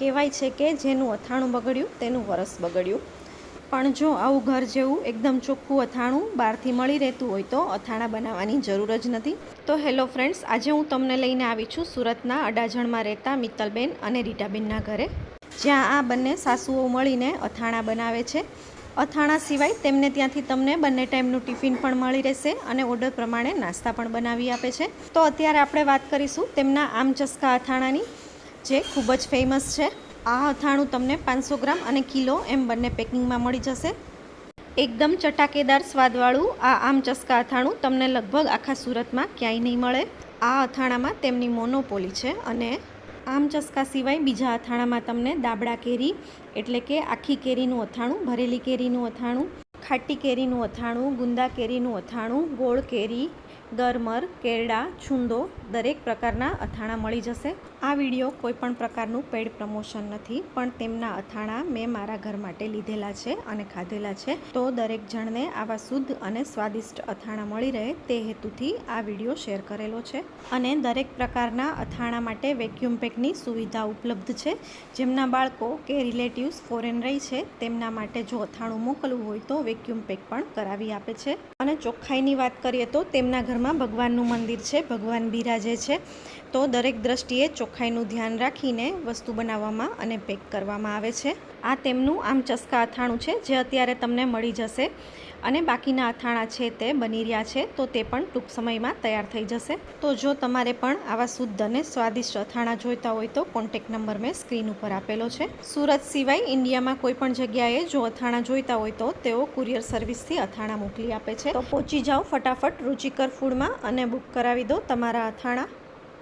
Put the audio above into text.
કહેવાય છે કે જેનું અથાણું બગડ્યું, તેનું વરસ બગડ્યું. પણ જો આવું ઘર જેવું એકદમ ચોખ્ખું અથાણું બહારથી મળી રહેતું હોય તો અથાણા બનાવવાની જરૂર જ નથી. તો હેલો ફ્રેન્ડ્સ, આજે હું તમને લઈને આવી છું સુરતના અડાજણમાં રહેતા મિત્તલબેન અને રીટાબેનના ઘરે, જ્યાં આ બંને સાસુઓ મળીને અથાણા બનાવે છે. અથાણા સિવાય તેમને ત્યાંથી તમને બંને ટાઈમનું ટિફિન પણ મળી રહેશે અને ઓર્ડર પ્રમાણે નાસ્તા પણ બનાવી આપે છે. તો અત્યારે આપણે વાત કરીશું તેમના આમ ચસ્કા અથાણાની. જે ખૂબ જ ફેમસ છે. આ અથાણું તમને પાંચસો ગ્રામ અને કિલો એમ બંને પેકિંગમાં મળી જશે. એકદમ ચટાકેદાર સ્વાદવાળું આ આમ ચસ્કા અથાણું તમને લગભગ આખા સુરતમાં ક્યાંય નહીં મળે. આ અથાણામાં તેમની મોનોપોલી છે અને આમ ચસ્કા સિવાય બીજા અથાણામાં તમને દાબડા કેરી, એટલે કે આખી કેરીનું અથાણું, ભરેલી કેરીનું અથાણું, ખાટી કેરીનું અથાણું, ગુંદા કેરીનું અથાણું, ગોળ કેરી ગરમર કેરડા છુંદો દરેક પ્રકારના અથાણાં મળી જશે. આ વીડિયો કોઈ પણ પ્રકારનું પેડ પ્રમોશન નથી, પણ તેમના અથાણાં મેં મારા ઘર માટે લીધેલા છે અને ખાધેલા છે. તો દરેક જણને આવા શુદ્ધ અને સ્વાદિષ્ટ અથાણાં મળી રહે તે હેતુથી આ વીડિયો શેર કરેલો છે. અને દરેક પ્રકારના અથાણાં માટે વેક્યુમ પેકની સુવિધા ઉપલબ્ધ છે. જેમના બાળકો કે રિલેટિવ્સ ફોરેન રહી છે, તેમના માટે જો અથાણું મોકલવું હોય તો વેક્યુમ પેક પણ કરાવી આપે છે. અને ચોખ્ખાઈની વાત કરીએ તો તેમના ઘરમાં ભગવાનનું મંદિર છે, ભગવાન બિરાજે છે, તો દરેક દ્રષ્ટિએ ચોખ્ખાઈનું ધ્યાન રાખીને વસ્તુ બનાવવામાં અને પેક કરવામાં આવે છે. આ તેમનું આમ ચસ્કા અથાણું છે, જે અત્યારે તમને મળી જશે. અને બાકીના અથાણા છે તે બની રહ્યા છે, તો તે પણ ટૂંક સમયમાં તૈયાર થઈ જશે. તો જો તમારે પણ આવા શુદ્ધ અને સ્વાદિષ્ટ અથાણા જોઈતા હોય તો કોન્ટેક નંબર મેં સ્ક્રીન ઉપર આપેલો છે. સુરત સિવાય ઇન્ડિયામાં કોઈ પણ જગ્યાએ જો અથાણા જોઈતા હોય તો તેઓ કુરિયર સર્વિસથી અથાણા મોકલી આપે છે. તો પહોંચી જાઓ ફટાફટ રુચિકર ફૂડમાં અને બુક કરાવી દો તમારા અથાણા.